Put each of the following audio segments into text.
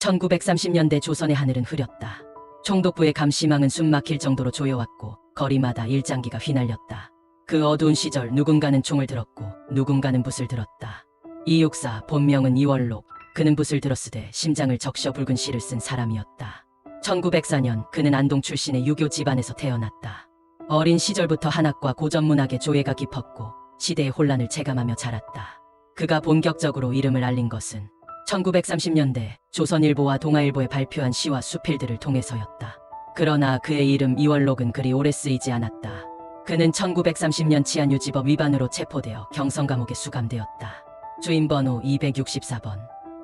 1930년대 조선의 하늘은 흐렸다. 총독부의 감시망은 숨막힐 정도로 조여왔고 거리마다 일장기가 휘날렸다. 그 어두운 시절 누군가는 총을 들었고 누군가는 붓을 들었다. 이육사 본명은 이월록 그는 붓을 들었으되 심장을 적셔 붉은 시를 쓴 사람이었다. 1904년 그는 안동 출신의 유교 집안에서 태어났다. 어린 시절부터 한학과 고전 문학의 조예가 깊었고 시대의 혼란을 체감하며 자랐다. 그가 본격적으로 이름을 알린 것은 1930년대 조선일보와 동아일보에 발표한 시와 수필들을 통해서였다. 그러나 그의 이름 이월록은 그리 오래 쓰이지 않았다. 그는 1930년 치안유지법 위반으로 체포되어 경성감옥에 수감되었다. 주인번호 264번.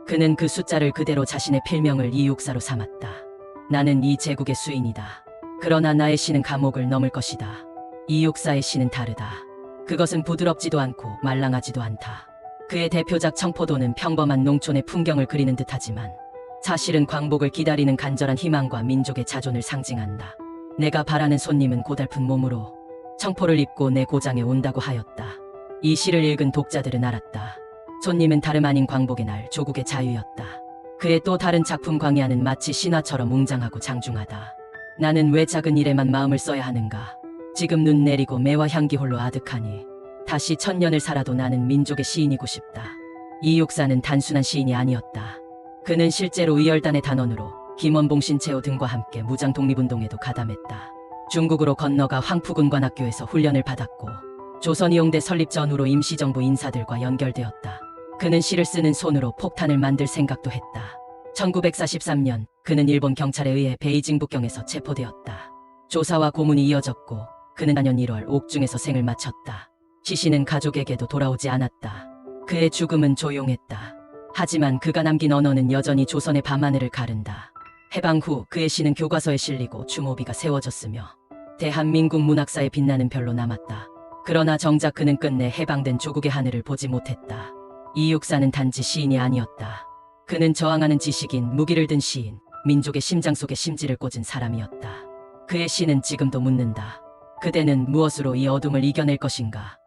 그는 그 숫자를 그대로 자신의 필명을 이육사로 삼았다. 나는 이 제국의 수인이다. 그러나 나의 시는 감옥을 넘을 것이다. 이육사의 시는 다르다. 그것은 부드럽지도 않고 말랑하지도 않다. 그의 대표작 청포도는 평범한 농촌의 풍경을 그리는 듯하지만 사실은 광복을 기다리는 간절한 희망과 민족의 자존을 상징한다. 내가 바라는 손님은 고달픈 몸으로 청포를 입고 내 고장에 온다고 하였다. 이 시를 읽은 독자들은 알았다. 손님은 다름 아닌 광복의 날 조국의 자유였다. 그의 또 다른 작품 광야는 마치 신화처럼 웅장하고 장중하다. 나는 왜 작은 일에만 마음을 써야 하는가? 지금 눈 내리고 매와 향기 홀로 아득하니 다시 천년을 살아도 나는 민족의 시인이고 싶다. 이 육사는 단순한 시인이 아니었다. 그는 실제로 의열단의 단원으로 김원봉 신채호 등과 함께 무장 독립운동에도 가담했다. 중국으로 건너가 황푸군관학교에서 훈련을 받았고 조선이용대 설립 전후로 임시정부 인사들과 연결되었다. 그는 시를 쓰는 손으로 폭탄을 만들 생각도 했다. 1943년 그는 일본 경찰에 의해 베이징 북경에서 체포되었다. 조사와 고문이 이어졌고 그는 단년 1월 옥중에서 생을 마쳤다. 시신은 가족에게도 돌아오지 않았다. 그의 죽음은 조용했다. 하지만 그가 남긴 언어는 여전히 조선의 밤하늘을 가른다. 해방 후 그의 시는 교과서에 실리고 주모비가 세워졌으며 대한민국 문학사에 빛나는 별로 남았다. 그러나 정작 그는 끝내 해방된 조국의 하늘을 보지 못했다. 이 육사는 단지 시인이 아니었다. 그는 저항하는 지식인, 무기를 든 시인, 민족의 심장 속에 심지를 꽂은 사람이었다. 그의 시는 지금도 묻는다. 그대는 무엇으로 이 어둠을 이겨낼 것인가?